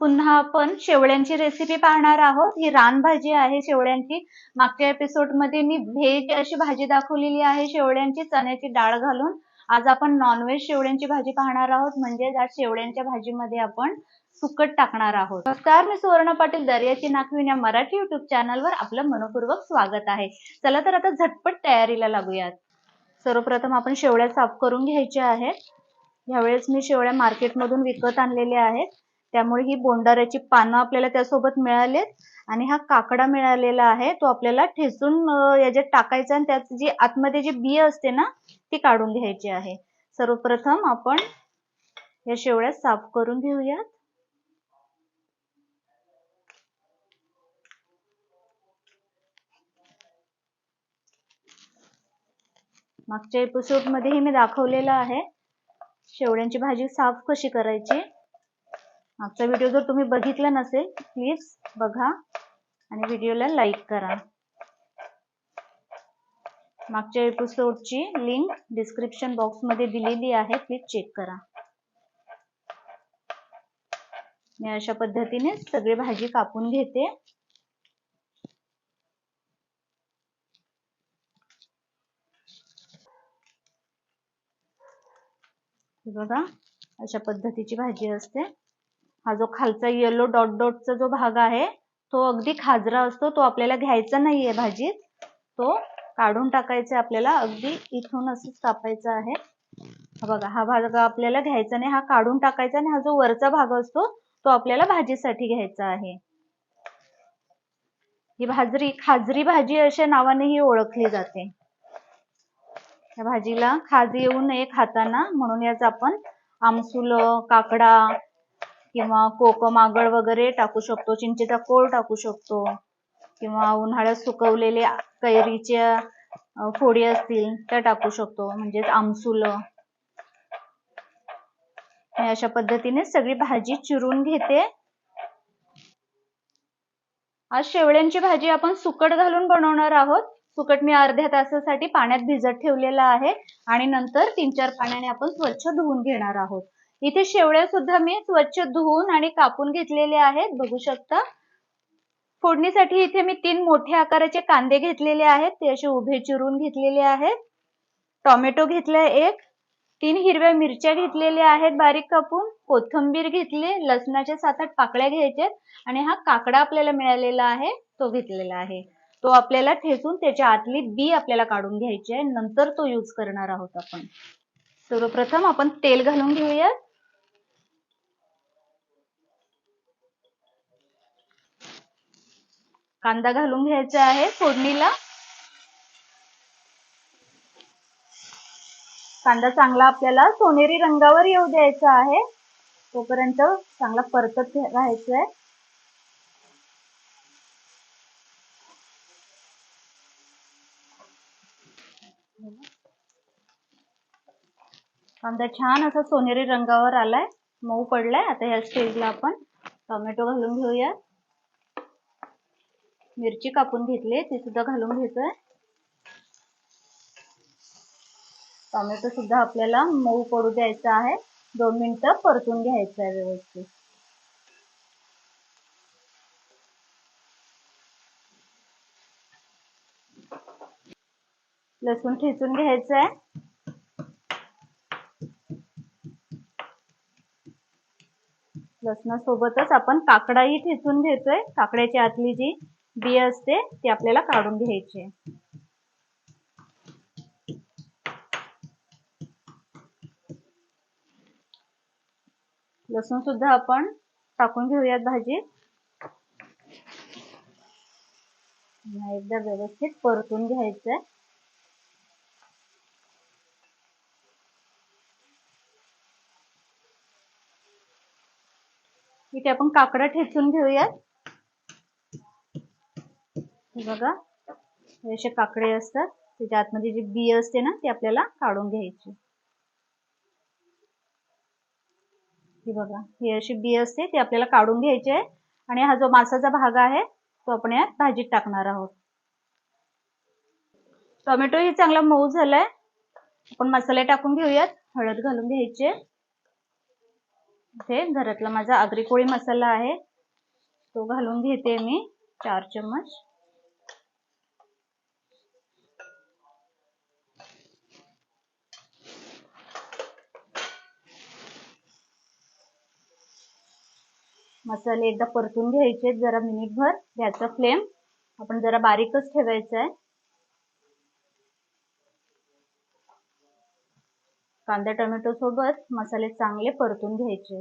पुन्हा आपण शेवळ्यांची रेसिपी पाहणार आहोत. ही रानभाजी आहे शेवळ्यांची. मागच्या एपिसोडमध्ये मी व्हेज अशी भाजी दाखवलेली आहे शेवळ्यांची चण्याची डाळ घालून. आज आपण नॉनव्हेज शेवळ्यांची भाजी पाहणार आहोत. म्हणजे आज शेवळ्यांच्या भाजीमध्ये आपण सुकट टाकणार आहोत. नमस्कार मी सुवर्ण पाटील दर्याची नाखविन या मराठी युट्यूब चॅनलवर आपलं मनपूर्वक स्वागत आहे. चला तर आता झटपट तयारीला लागूयात. सर्वप्रथम आपण शेवळ्या साफ करून घ्यायच्या आहेत. यावेळेस मी शेवळ्या मार्केटमधून विकत आणलेल्या आहेत. त्यामुळे ही बोंडाऱ्याची पानं आपल्याला त्यासोबत मिळालेत आणि हा काकडा मिळालेला आहे तो आपल्याला ठेचून याच्यात टाकायचा आणि त्यात जी आतमध्ये जी बिया असते ना ती काढून घ्यायची आहे. सर्वप्रथम आपण या शेवळ्या साफ करून घेऊयात. मागच्या एपिसोड मध्येही मी दाखवलेलं आहे शेवड्यांची भाजी साफ कशी करायची. मागचा व्हिडिओ जर तुम्ही बघितला नसेल प्लीज बघा आणि व्हिडिओला लाईक करा. मागच्या एपिसोडची लिंक डिस्क्रिप्शन बॉक्समध्ये दिलेली आहे प्लीज चेक करा. मी अशा पद्धतीने सगळी भाजी कापून घेते. बघा अशा पद्धतीची भाजी असते. हा जो खालचा येलो डॉट डॉटचा जो भाग आहे तो अगदी खाजरा असतो तो आपल्याला घ्यायचा नाहीये भाजीत. तो काढून टाकायचा आपल्याला अगदी इथून असंच कापायचा आहे. बघा हा भाग आपल्याला घ्यायचा नाही हा काढून टाकायचा आणि हा जो वरचा भाग असतो तो आपल्याला भाजीसाठी घ्यायचा आहे. ही भाजरी खाजरी भाजी अशा नावानेही ओळखली जाते. या भाजीला खाज येऊ नये खाताना म्हणून याच आपण आमसुल काकडा किंवा कोकम आगळ वगैरे टाकू शकतो चिंचेचा कोळ टाकू शकतो किंवा उन्हाळ्यात सुकवलेले कैरीच्या फोडी असतील त्या टाकू शकतो म्हणजेच आमसुल. अशा पद्धतीने सगळी भाजी चिरून घेते. आज शेवळ्यांची भाजी आपण सुकट घालून बनवणार आहोत. सुकट मी अर्ध्या तासासाठी पाण्यात भिजत ठेवलेला आहे आणि नंतर तीन चार पाण्याने आपण स्वच्छ धुवून घेणार आहोत. इथे शेवळ्या सुद्धा मी स्वच्छ धुवून आणि कापून घेतलेले आहेत बघू शकता. फोडणीसाठी इथे मी तीन मोठ्या आकाराचे कांदे घेतलेले आहेत ते असे उभे चिरून घेतलेले आहेत. टोमॅटो घेतलाय एक तीन हिरव्या मिरच्या घेतलेल्या आहेत बारीक कापून कोथिंबीर घेतली लसणाच्या सात आठ पाकळ्या घ्यायच्या आणि हा काकडा आपल्याला मिळालेला आहे तो घेतलेला आहे. तो आपल्याला ठेचून त्याच्या आतली बी आपल्याला काढून घ्यायची आहे नंतर तो यूज करणार आहोत आपण. सर्वप्रथम आपण तेल घालून घेऊयात. कांदा घालून घ्यायचा आहे फोडणीला. कांदा चांगला आपल्याला सोनेरी रंगावर येऊ द्यायचा आहे. तोपर्यंत चांगला परतत राहायचा आहे कांदा छान असा सोनेरी रंगावर आलाय. मऊ पडलाय. आता ह्या स्टेजला आपण टोमॅटो घालून घेऊया. मिरची कापून घेतली ती सुद्धा घालून घेतोय टोमॅटो सुद्धा आपल्याला मऊ पडू द्यायचा आहे. दोन मिनिटं परतून घ्यायचं आहे व्यवस्थित. लसूण ठेचून घ्यायचं आहे लसणासोबतच आपण काकडाही ठेचून घेतोय काकड्याची आतली जी. बी असते ती आपल्याला काढून घ्यायची. लसूण सुद्धा आपण टाकून घेऊयात भाजीत. एकदा व्यवस्थित परतून घ्यायचंय. इथे आपण काकडा ठेचून घेऊयात. बघा. हे असे काकडे असतात. त्याच्या आतमध्ये जी बी असते ना ती आपल्याला काढून घ्यायची. हे बघा. ही अशी बी असते ती आपल्याला काढून घ्यायची आहे. आणि हा जो मासाचा भाग आहे तो आपण यात भाजीत टाकणार आहोत. टोमॅटो ही चांगला मऊ झालाय. आपण मसाले टाकून घेऊयात. हळद घालून घ्यायचे इथे घरातला माझा आगरी कोळी मसाला आहे. तो घालून घेते मी चार चम्मच. मसाले एकदा परतून घ्यायचे जरा मिनिटभर. घ्यायचा फ्लेम आपण जरा बारीकच ठेवायचा आहे. कांदा टोमॅटो सोबत मसाले चांगले परतून घ्यायचे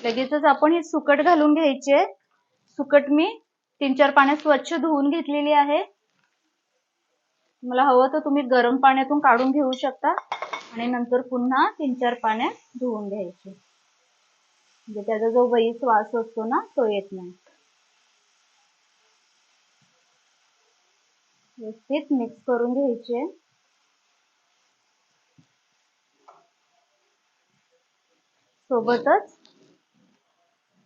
लगेचच आपण ही सुकट घालून घ्यायचे सुकट मी तीन चार पाण्यात स्वच्छ धुवून घेतलेली आहे. मला हवं तर तुम्ही गरम पाण्यातून काढून घेऊ शकता. आणि नंतर पुन्हा तीन चार पाण्यात धुवून घ्यायचे. म्हणजे त्याचा जो वही श्वास असतो ना तो येत नाही. व्यवस्थित मिक्स करून घ्यायचे. सोबतच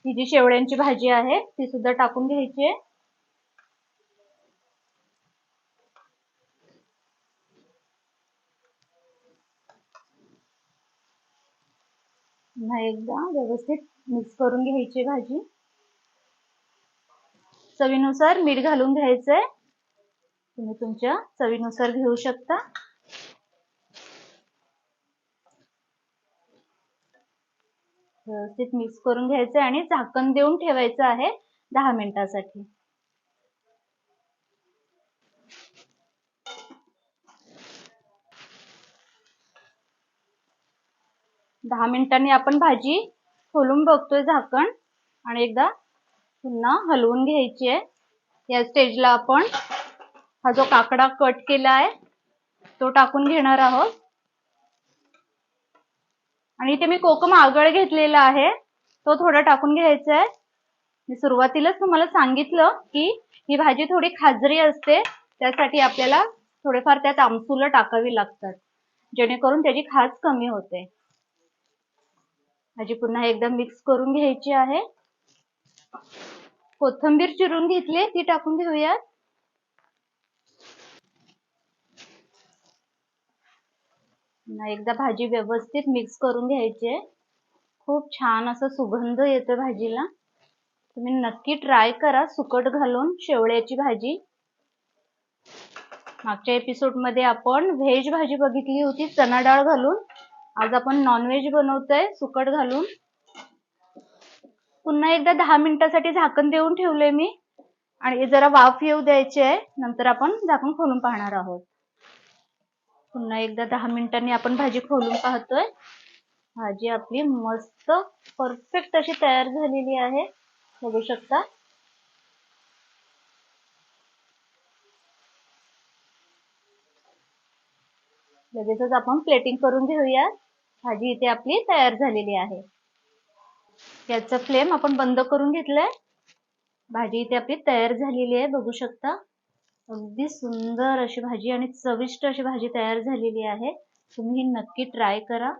ही जी शेवड्यांची भाजी आहे ती सुद्धा टाकून घ्यायची. आहे पुन्हा एकदा व्यवस्थित मिक्स करून घ्यायची भाजी. चवीनुसार मीठ घालून घ्यायचंय. तुम्ही तुमच्या चवीनुसार घेऊ शकता. व्यवस्थित मिक्स करून घ्यायचंय आणि झाकण देऊन ठेवायचं आहे दहा मिनिटासाठी. दहा मिनिटांनी आपण भाजी खोलून बघतोय झाकण. आणि एकदा पुन्हा हलवून घ्यायची आहे. या स्टेजला आपण हा जो काकडा कट केला आहे तो टाकून घेणार आहोत. आणि इथे मी कोकम आगळ घेतलेला आहे तो थोडा टाकून घ्यायचा आहे. मी सुरुवातीलाच तुम्हाला सांगितलं की ही भाजी थोडी खाजरी असते त्यासाठी आपल्याला थोडेफार त्यात आमसुलं टाकावी लागतात जेणेकरून त्याची खाज कमी होते. भाजी पुन्हा एकदा मिक्स करून घ्यायची आहे. कोथंबीर चिरून घेतली ती टाकून घेऊयात. एकदा भाजी व्यवस्थित मिक्स करून घ्यायची आहे. खूप छान असा सुगंध येतो भाजीला. तुम्ही नक्की ट्राय करा सुकट घालून शेवळ्याची भाजी. मागच्या एपिसोड आपण व्हेज भाजी बघितली होती चना डाळ घालून. आज आपण नॉनव्हेज बनवतोय सुकट घालून. पुन्हा एकदा दहा मिनिटासाठी झाकण देऊन ठेवले मी. आणि जरा वाफ येऊ द्यायची आहे. नंतर आपण झाकण खोलून पाहणार आहोत. पुन्हा एकदा दहा मिनिटांनी आपण भाजी खोलून पाहतोय. भाजी आपली मस्त परफेक्ट अशी तयार झालेली आहे. बघू शकता. लगेचच आपण प्लेटिंग करून घेऊया भाजी इथे आपली तयार झालेली आहे. याचा फ्लेम आपण बंद करून घेतलाय. भाजी इथे आपली तयार झालेली आहे बघू शकता. अगदी सुंदर अशी भाजी आणि चविष्ट अशी भाजी तयार झालेली आहे. तुम्ही नक्की ट्राय करा.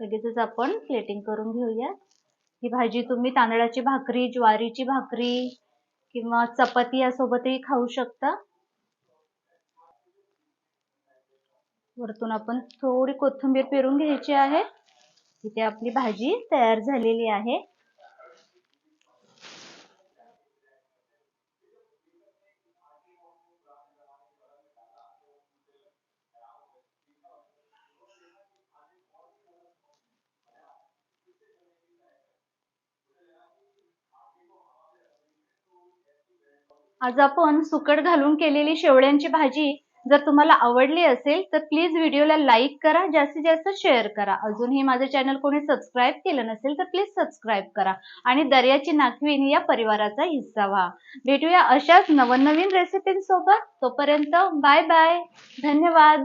लगेचच आपण प्लेटिंग करून घेऊया. ही भाजी तुम्ही तांदळाची भाकरी ज्वारीची भाकरी किंवा चपाती यासोबतही खाऊ शकता. वरतून आपण थोडी कोथिंबीर पेरून घ्यायची आहे. इथे आपली भाजी तयार झालेली आहे. आज आपण सुकट घालून केलेली शेवळ्यांची भाजी जर तुम्हाला आवडली असेल तर प्लीज व्हिडिओला लाईक करा जास्तीत जास्त शेअर करा. अजूनही माझं चॅनल कोणी सबस्क्राईब केलं नसेल तर प्लीज सबस्क्राईब करा. आणि दर्याची नागवीन या परिवाराचा हिस्सा व्हा. भेटूया अशाच नवनवीन रेसिपींसोबत तोपर्यंत बाय बाय धन्यवाद.